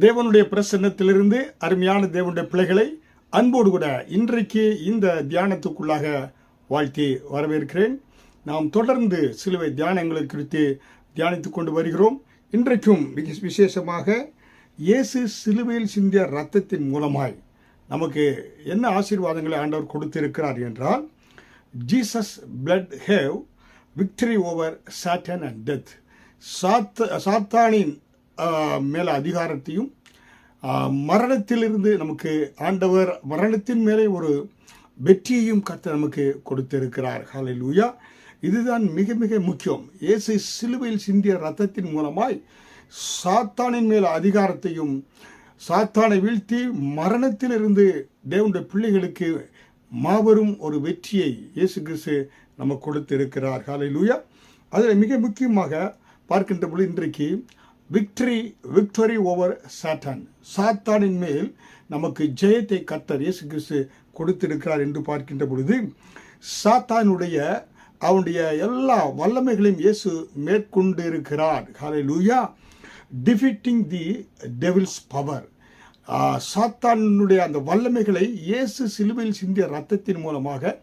தேவனுடைய பிரசன்னத்திலிருந்து அருமையான தேவனுடைய பிள்ளைகளை அன்போடு கூட இன்றைக்கு இந்த தியானத்துக்குள்ளாக வாழ்த்தி வரவேற்கிறேன். நாம் தொடர்ந்து சிலுவை தியானங்களை குறித்து தியானித்து கொண்டு வருகிறோம். இன்றைக்கும் மிக விசேஷமாக இயேசு சிலுவையில் சிந்திய ரத்தத்தின் மூலமாய் நமக்கு என்ன ஆசீர்வாதங்களை ஆண்டவர் கொடுத்திருக்கிறார் என்றால் Jesus blood have victory over Satan and death சாத்த சாத்தானின் மேல அதிகாரத்தையும் மரணத்திலிருந்து நமக்கு ஆண்டவர் மரணத்தின் மேலே ஒரு வெற்றியையும் கத்த நமக்கு கொடுத்திருக்கிறார். ஹalleluya இதுதான் மிக மிக முக்கியம். இயேசு சிலுவையில் சிந்திய ரத்தத்தின் மூலமாய் சாத்தானின் மேல் அதிகாரத்தையும் சாத்தானை வீழ்த்தி மரணத்திலிருந்து தேவனுடைய பிள்ளைகளுக்கு மாபெரும் ஒரு வெற்றியை இயேசு கிறிஸ்து நமக்கு கொடுத்திருக்கிறார். லூயா அதில் மிக முக்கியமாக பார்க்கின்ற பொழுது இன்றைக்கு விக்டரி விக்டரி ஓவர் சாத்தான் சாத்தானின் மேல் நமக்கு ஜெயத்தை கர்த்தர் இயேசு கிறிஸ்து கொடுத்திருக்கிறார் என்று பார்க்கின்ற பொழுது சாத்தானுடைய அவனுடைய எல்லா வல்லமைகளையும் இயேசு மேற்கொண்டு இருக்கிறார் லூயா டிஃபிட்டிங் தி டெவில்ஸ் பவர் சாத்தானுடைய அந்த வல்லமைகளை இயேசு சிலுவையில் சிந்திய ரத்தத்தின் மூலமாக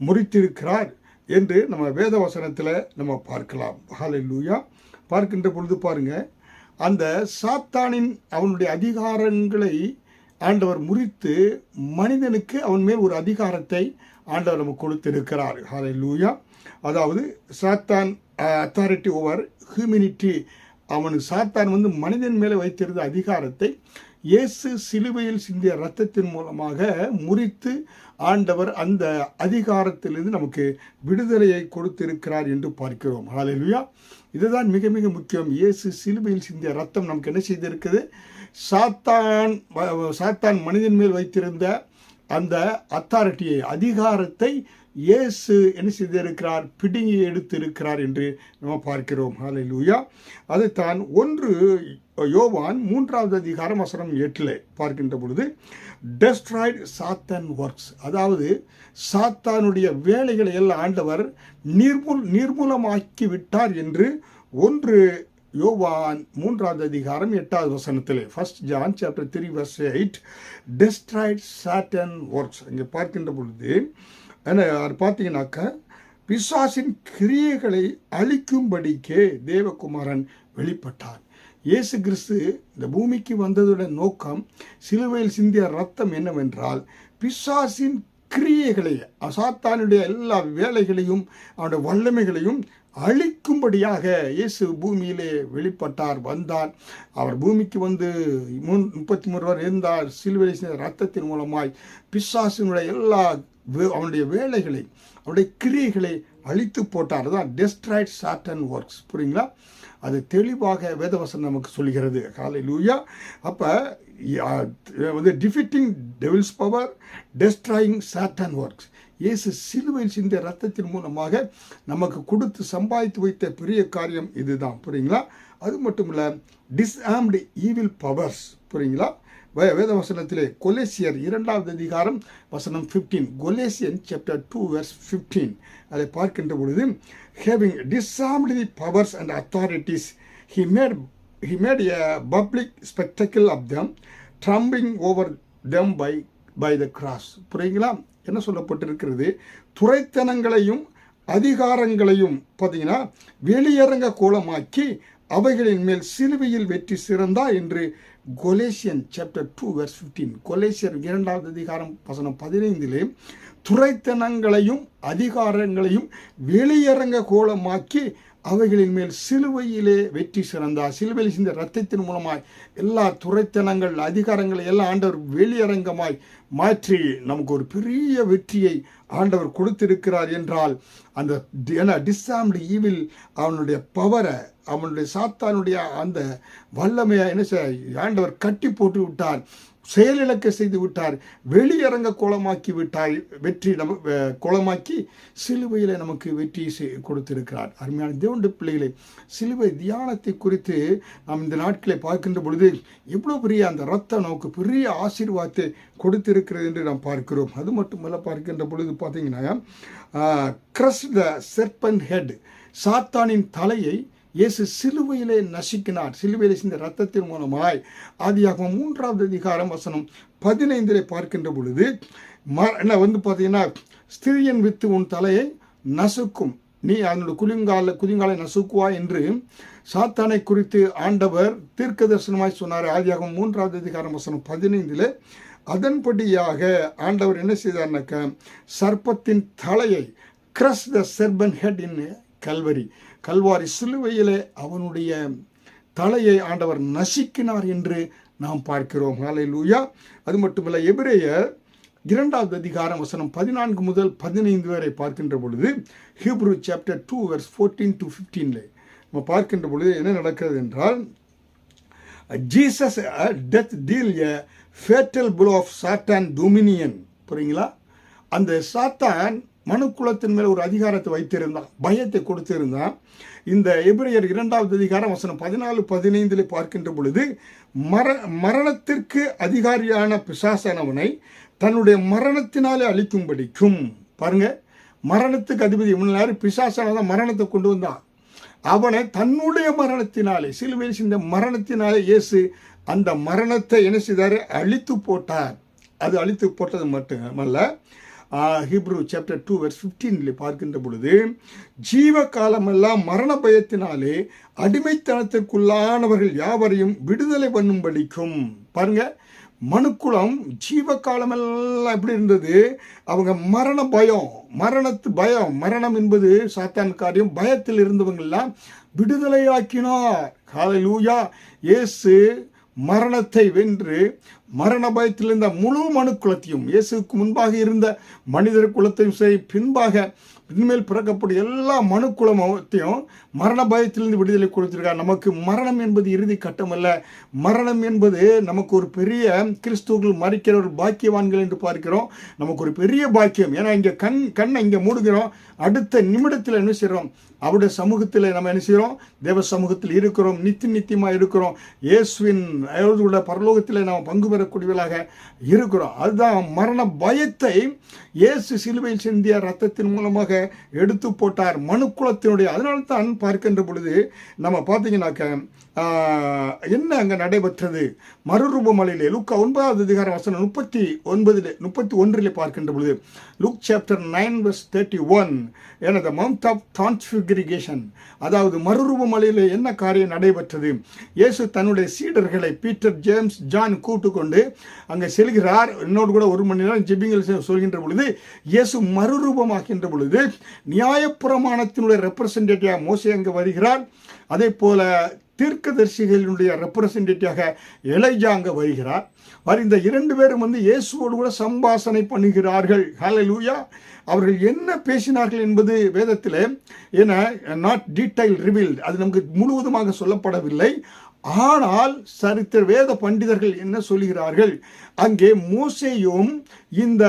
முறித்திருக்கிறார் என்று நம்ம வேதவசனத்தில் நம்ம பார்க்கலாம். ஹalleluya பார்க்கின்ற பொழுது பாருங்கள் அந்த சாத்தானின் அவனுடைய அதிகாரங்களை ஆண்டவர் முறித்து மனிதனுக்கு அவன் மேல் ஒரு அதிகாரத்தை ஆண்டவர் நமக்கு கொடுத்திருக்கிறார். ஹalleluya அதாவது சாத்தான் அத்தாரிட்டி ஓவர் ஹியூமினிட்டி அவனு சாத்தான் வந்து மனிதன் மேலே வைத்திருந்த அதிகாரத்தை இயேசு சிலுவையில் சிந்திய ரத்தத்தின் மூலமாக முறித்து ஆண்டவர் அந்த அதிகாரத்திலிருந்து நமக்கு விடுதலையை கொடுத்திருக்கிறார் என்று பார்க்கிறோம். ஹalleluya இதுதான் மிக மிக முக்கியம். இயேசு சிலுவையில் சிந்திய ரத்தம் நமக்கு என்ன செய்திருக்குது? சாத்தான் சாத்தான் மனிதன் மேல் வைத்திருந்த அந்த அத்தாரிட்டியை அதிகாரத்தை இயேசு என்ன செய்திருக்கிறார்? பிடுங்கி எடுத்திருக்கிறார் என்று நம்ம பார்க்கிறோம். ஹalleluya லூயா தான் ஒன்று யோவான் மூன்றாவது அதிகாரம் வசனம் எட்டில் பார்க்கின்ற பொழுது டெஸ்ட்ராய்டு சாத்தன் ஒர்க்ஸ் அதாவது சாத்தானுடைய வேலைகளை எல்லாம் ஆண்டவர் நிர்மூல் நிர்மூலமாக்கி விட்டார் என்று ஒன்று யோவான் மூன்றாவது அதிகாரம் எட்டாவது வசனத்தில் first John chapter three verse eight destroyed Satan works இங்கே பார்க்கின்ற பொழுது ஏன்னா அது பார்த்தீங்கன்னாக்கா பிசாசின் கிரியைகளை அழிக்கும்படிக்கே தேவகுமாரன் வெளிப்பட்டார். இயேசு கிறிஸ்து இந்த பூமிக்கு வந்ததுடன் நோக்கம் சிலுவையில் சிந்திய ரத்தம் என்னவென்றால் பிசாசின் கிரியைகளை அசாத்தானுடைய எல்லா வேலைகளையும் அவனுடைய வல்லமைகளையும் அழிக்கும்படியாக இயேசு பூமியிலே வெளிப்பட்டார் வந்தார். அவர் பூமிக்கு வந்து முன் முப்பத்தி மூணு வருடம் இருந்தார். சிலுவை ரத்தத்தின் மூலமாய் பிசாசினுடைய எல்லா அவனுடைய வேலைகளை அவனுடைய கிரியைகளை அழித்து போட்டார். தான் டெஸ்ட்ராய்ட் சாட்டன் ஒர்க்ஸ் புரியுங்களா? அது தெளிவாக வேதவசன் நமக்கு சொல்கிறது. காலை லூயா அப்போ வந்து defeating devil's power destroying Satan works இயேசு சிலுவையில் சிந்த ரத்தத்தின் மூலமாக நமக்கு கொடுத்து சம்பாதித்து வைத்த பெரிய காரியம் இதுதான். புரியுங்களா? அது மட்டும் இல்லை டிஸ்ஆம்டு ஈவில் பவர்ஸ் புரியுங்களா? வேத வசனத்திலே கொலேசியர் இரண்டாவது அதிகாரம் வசனம் 15 Colossian chapter two verse fifteen அதை பார்க்கின்ற பொழுது having disarmed the powers and authorities he made he made a public spectacle of them triumphing over them by by the cross புரியுங்களா என்ன சொல்லப்பட்டிருக்கிறது? துரைத்தனங்களையும் அதிகாரங்களையும் பார்த்தீங்கன்னா வெளியரங்க கோலமாக்கி அவைகளின் மேல் சிலுவையில் வெற்றி சிறந்தா என்று Colossian chapter two verse fifteen கொலேசியர் இரண்டாவது அதிகாரம் வசனம் பதினைந்திலே துரைத்தனங்களையும் அதிகாரங்களையும் வெளியரங்க கோலமாக்கி அவைகளின் மேல் சிலுவையிலே வெற்றி சிறந்தார் சிலுவையில் சிந்த ரத்தத்தின் மூலமாய் எல்லா துரைத்தனங்கள் அதிகாரங்களை எல்லாம் ஆண்டவர் வெளியரங்கமாய் மாற்றி நமக்கு ஒரு பெரிய வெற்றியை ஆண்டவர் கொடுத்திருக்கிறார் என்றால் அந்த டிஸ்ஆம்டு ஈவில் அவனுடைய பவரை அவனுடைய சாத்தானுடைய அந்த வல்லமையை என்ன ஆண்டவர் கட்டி போட்டு விட்டார் செயலிழக்க செய்து விட்டார். வெளியரங்க கோலமாக்கி விட்டார் வெற்றி நம்ம கோலமாக்கி சிலுவையில் நமக்கு வெற்றி செய்- கொடுத்திருக்கிறார். அருமையான தேவண்டு பிள்ளைகளை சிலுவை தியானத்தை குறித்து நாம் இந்த நாட்களை பார்க்கின்ற பொழுது எவ்வளோ பெரிய அந்த ரத்தம் நமக்கு பெரிய ஆசீர்வாதத்தை கொடுத்திருக்கிறது என்று நாம் பார்க்கிறோம். அது மட்டுமல்ல பார்க்கின்ற பொழுது பார்த்தீங்கன்னா கிரஸ் த செர்பன் ஹெட் சாத்தானின் தலையை இயேசு சிலுவையிலே நசுக்கினார். சிலுவையிலே சிந்த ரத்தத்தின் மூலமாய். ஆதியாக மூன்றாவது அதிகாரம் வசனம் பதினைந்திலே பார்க்கின்ற பொழுது ம என்ன வந்து பார்த்தீங்கன்னா ஸ்திரியன் வித்து உன் தலையை நசுக்கும். நீ அதனுடைய குளிங்கால குதிங்காலை நசுக்குவா என்று சாத்தானை குறித்து ஆண்டவர் தீர்க்க தரிசனமாய் சொன்னார். ஆதியாகம் மூன்றாவது அதிகாரம் வசனம் பதினைந்தில் அதன்படியாக ஆண்டவர் என்ன செய்தார்னாக்க சர்ப்பத்தின் தலையை crush the serpent head in Calvary Calvary சிலுவையிலே அவனுடைய தலையை ஆண்டவர் நசிக்கினார் என்று நாம் பார்க்கிறோம். ஹாலை லூயா அது மட்டுமல்ல எபிரேயர் இரண்டாவது அதிகாரம் வசனம் பதினான்கு முதல் பதினைந்து வரை பார்க்கின்ற பொழுது Hebrew chapter two verse fourteen to ஃபிஃப்டீனில் நம்ம பார்க்கின்ற பொழுது என்ன நடக்கிறது என்றால் Jesus death deal a fatal pull of சாத்தான் டொமினியன் புரியுங்களா? அந்த சாத்தான் மனுக்குலத்தின் மேல் ஒரு அதிகாரத்தை வைத்திருந்தான் பயத்தை கொடுத்திருந்தான். இந்த எபிரியர் இரண்டாவது அதிகாரம் வசனம் பதினாலு பதினைந்தில் பார்க்கின்ற பொழுது மர மரணத்திற்கு அதிகாரியான பிசாசானவனை தன்னுடைய மரணத்தினாலே அழிக்கும்படிக்கும் பாருங்க மரணத்துக்கு அதிபதி முன்னாரு பிசாசானதான் மரணத்தை கொண்டு வந்தான். அவனை தன்னுடைய மரணத்தினாலே சிலுவையில் இந்த மரணத்தினாலே இயேசு அந்த மரணத்தை என்ன செய்தார்? அழித்து போட்டார். அது அழித்து போட்டது மட்டுமல்ல ஹீப்ரூ சாப்டர் டூ வர்ஸ் ஃபிஃப்டீனில் பார்க்கின்ற பொழுது ஜீவ காலமெல்லாம் மரண பயத்தினாலே அடிமைத்தனத்திற்குள்ளானவர்கள் யாவரையும் விடுதலை பண்ணும்படிக்கும். பாருங்க மனுக்குளம் ஜீவ காலமெல்லாம் எப்படி இருந்தது? அவங்க மரண பயம் மரணத்து பயம். மரணம் என்பது சாத்தான் காரியம். பயத்தில் இருந்தவங்கெல்லாம் விடுதலையாக்கினார். காலை லூயா இயேசு மரணத்தை வென்று மரண பயத்தில் இருந்த முழு மனு குலத்தையும் இயேசுக்கு முன்பாக இருந்த மனிதர் குலத்தையும் சரி பின்பாக பின்மேல் பிறக்கக்கூடிய எல்லா மனு குலத்தையும் மரண பயத்திலிருந்து விடுதலை கொடுத்திருக்கார். நமக்கு மரணம் என்பது இறுதி கட்டம் அல்ல. மரணம் என்பது நமக்கு ஒரு பெரிய கிறிஸ்துவர்கள் மறிக்கிற ஒரு பாக்கியவான்கள் என்று பார்க்கிறோம். நமக்கு ஒரு பெரிய பாக்கியம். ஏன்னா இங்கே கண் கண்ணை இங்கே மூடுகிறோம். அடுத்த நிமிடத்தில் என்ன செய்கிறோம் அவருடைய சமூகத்தில் நம்ம என்ன செய்கிறோம்? தேவ சமூகத்தில் இருக்கிறோம் நித்தி நித்தியமாக இருக்கிறோம். இயேசுவின் அவருடைய பரலோகத்தில் நாம் பங்கு பெறக்கூடியவர்களாக இருக்கிறோம். அதுதான் மரண பயத்தை இயேசு சிலுவையில் சிந்திய ரத்தத்தின் மூலமாக எடுத்து போட்டார். மனுக்குலத்தினுடைய அதனால தான் பார்க்கின்ற பொழுது நம்ம பார்த்தீங்கன்னாக்க என்ன அங்கே நடைபெற்றது? மறுரூபமலையிலே லுக்கா ஒன்பதாவது அதிகார வசனம் முப்பத்தி ஒன்பதில் முப்பத்தி ஒன்றிலே பார்க்கின்ற பொழுது Luke chapter nine verse thirty one எனது மவுண்ட் ஆஃப் டிரான்ஸ்பிகரிகேஷன் அதாவது மறுரூப மலையில் என்ன காரியம் நடைபெற்றது? இயேசு தன்னுடைய சீடர்களை பீட்டர் ஜேம்ஸ் ஜான் கூட்டு கொண்டு அங்கே செல்கிறார். என்னோடு கூட ஒரு மணி நேரம் ஜெபிங்கள் சொல்கின்ற பொழுது இயேசு மறுரூபமாகின்ற பொழுது நியாயப்பிரமாணத்தினுடைய ரெப்ரசன்டேட்டிவாக மோசே அங்கே வருகிறார். அதே போல தீர்க்கதரிசிகளினுடைய ரெப்ரசன்டேட்டிவாக எலைஜா அங்கே வருகிறார். வர இந்த இரண்டு பேரும் வந்து இயேசுவோடு கூட சம்பாசனை பண்ணுகிறார்கள். ஹalleluya அவர்கள் என்ன பேசினார்கள் என்பது வேதத்தில் என நாட் டீடைல் ரிவீல்டு அது நமக்கு முழுவதுமாக சொல்லப்படவில்லை. ஆனால் சரித்திர வேத பண்டிதர்கள் என்ன சொல்கிறார்கள் அங்கே மூசையும் இந்த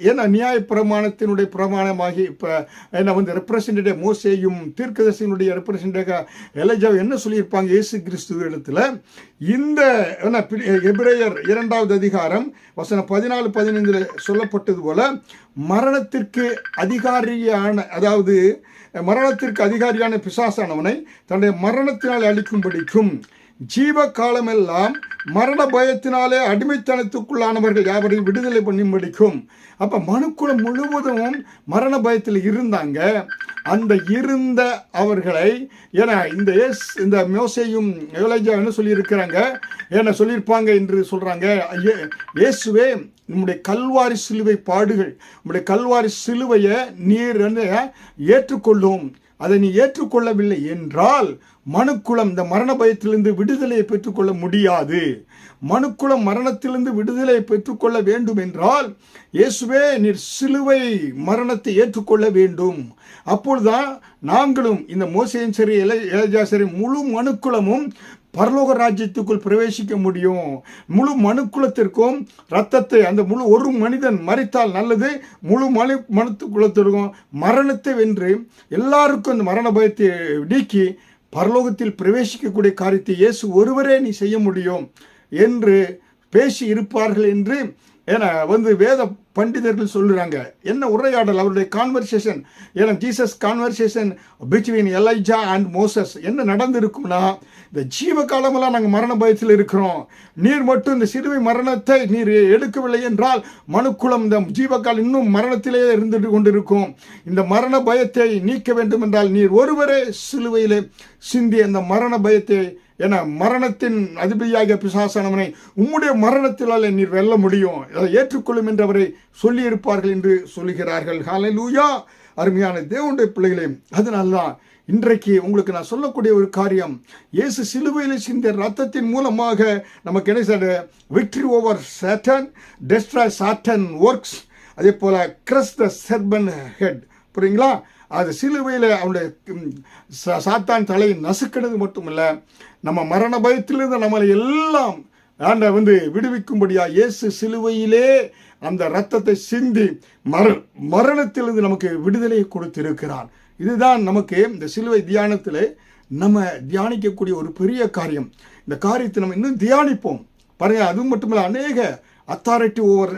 என்ன நியாய பிரமாணத்தினுடைய பிரமாணமாகி இப்போ என்ன வந்து ரெப்ரசன்டேட்டிவ் மூசையும் தீர்க்கதர்சியினுடைய ரெப்ரசன்டேட்டிவ் எலஜா என்ன சொல்லியிருப்பாங்க? இயேசு கிறிஸ்துவ இடத்துல இந்த என்ன எபிரேயர் இரண்டாவது அதிகாரம் வசனம் பதினாலு பதினைந்தில் சொல்லப்பட்டது போல மரணத்திற்கு அதிகாரியான அதாவது மரணத்திற்கு அதிகாரியான பிசாசானவனை தன்னுடைய மரணத்தினால் அளிக்கும்படிக்கும் ஜீவ காலமெல்லாம் மரண பயத்தினாலே அடிமைத்தனத்துக்குள்ளானவர்கள் யாவரையும் விடுதலை பண்ணும்படிக்கும் அப்போ மனுக்குளம் முழுவதும் மரண பயத்தில் இருந்தாங்க. அந்த இருந்த அவர்களை ஏன்னா இந்த எஸ் இந்த மோசையும் யோலேஜா என்ன சொல்லியிருக்கிறாங்க? என்ன சொல்லியிருப்பாங்க என்று சொல்கிறாங்க இயேசுவே நம்முடைய கல்வாரி சிலுவை பாடுகள் நம்முடைய கல்வாரி சிலுவையை நீர் வந்து ஏற்றுக்கொள்ளும். அதை நீ ஏற்றுக்கொள்ளவில்லை என்றால் மனுக்குளம் இந்த மரண பயத்திலிருந்து விடுதலையை பெற்றுக்கொள்ள முடியாது. மனுக்குளம் மரணத்திலிருந்து விடுதலை பெற்றுக்கொள்ள வேண்டும் என்றால் இயேசுவே நீர் சிலுவை மரணத்தை ஏற்றுக்கொள்ள வேண்டும். அப்பொழுதுதான் நாங்களும் இந்த மோசையும் சரி இளையா சரி முழு மனுக்குளமும் பரலோக ராஜ்யத்துக்குள் பிரவேசிக்க முடியும். முழு மனுக்குலத்திற்கும் ரத்தத்தை அந்த முழு ஒரு மனிதன் மறித்தால் நல்லது. முழு மனு மனுக்குலத்திற்கும் மரணத்தை வென்று எல்லாருக்கும் அந்த மரண பயத்தை நீக்கி பரலோகத்தில் பிரவேசிக்கக்கூடிய காரியத்தை இயேசு ஒருவரே நீ செய்ய முடியும். என்று பேசி இருப்பார்கள் என்று ஏன்னா வந்து வேத பண்டிதர்கள் சொல்லுறாங்க. என்ன உரையாடல்? அவருடைய கான்வர்சேஷன் ஏன்னா Jesus conversation between Elijah and Moses என்ன நடந்திருக்கும்னா இந்த ஜீவ காலமெல்லாம் நாங்கள் மரண பயத்தில் இருக்கிறோம். நீர் மட்டும் இந்த சிறுவை மரணத்தை நீர் எடுக்கவில்லை என்றால் மனுக்குளம் இந்த ஜீவகால் இன்னும் மரணத்திலே இருந்துட்டு கொண்டிருக்கும். இந்த மரண பயத்தை நீக்க வேண்டும் என்றால் நீர் ஒருவரே சிலுவையிலே சிந்திய அந்த மரண பயத்தை என மரணத்தின் அதிபதியாகிய பிசாசானவனை உம்முடைய மரணத்தினால் நீர் வெல்ல முடியும். அதை ஏற்றுக்கொள்ளும் என்று அவரை சொல்லியிருப்பார்கள் என்று சொல்லுகிறார்கள். ஹாலை லூயா அருமையான தேவனுடைய பிள்ளைகளே அதனால்தான் இன்றைக்கு உங்களுக்கு நான் சொல்லக்கூடிய ஒரு காரியம் இயேசு சிலுவையில் சிந்த ரத்தத்தின் மூலமாக நமக்கு என்ன sir victory over Satan destroy Satan works அதே போல் கிரஸ் த செர்பன் ஹெட் புரியுங்களா? அது சிலுவையில் அவனுடைய சாத்தான் தலையை நசுக்கினது மட்டுமல்ல நம்ம மரண பயத்திலிருந்து நம்மளை எல்லாம் ஆண்டை வந்து விடுவிக்கும்படியா இயேசு சிலுவையிலே அந்த ரத்தத்தை சிந்தி மர மரணத்திலிருந்து நமக்கு விடுதலையை கொடுத்திருக்கிறான் இதுதான் நமக்கு இந்த சிலுவை தியானத்தில் நம்ம தியானிக்கக்கூடிய ஒரு பெரிய காரியம். இந்த காரியத்தை நம்ம இன்னும் தியானிப்போம். பாருங்கள் அது மட்டுமல்ல அநேக அத்தாரிட்டி ஓவர்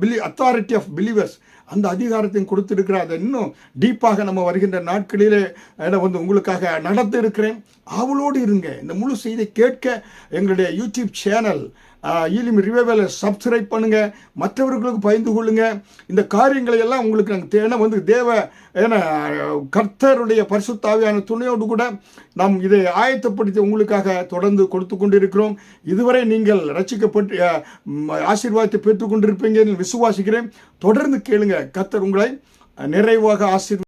பிலி அத்தாரிட்டி ஆஃப் பிலீவர்ஸ் அந்த அதிகாரத்தையும் கொடுத்துருக்கிற அதை இன்னும் டீப்பாக நம்ம வருகின்ற நாட்களிலே அதை வந்து உங்களுக்காக நடத்த இருக்கிறேன் அவளோடு இருங்க. இந்த முழு செய்தியை கேட்க எங்களுடைய யூடியூப் சேனல் ஈலிம் ரிவைவலை சப்ஸ்கிரைப் பண்ணுங்கள் மற்றவர்களுக்கு பயந்து கொள்ளுங்கள் இந்த காரியங்களை எல்லாம் உங்களுக்கு நாங்கள் தேன வந்து தேவ ஏன்னா கர்த்தருடைய பரிசுத்தாவியான துணையோடு கூட நாம் இதை ஆயத்தப்படுத்தி உங்களுக்காக தொடர்ந்து கொடுத்து கொண்டிருக்கிறோம். இதுவரை நீங்கள் ரசிக்கப்பட்டு ஆசீர்வாதத்தை பெற்றுக்கொண்டிருப்பீங்க விசுவாசிக்கிறேன். தொடர்ந்து கேளுங்க. கர்த்தர் உங்களை நிறைவாக ஆசீர்வ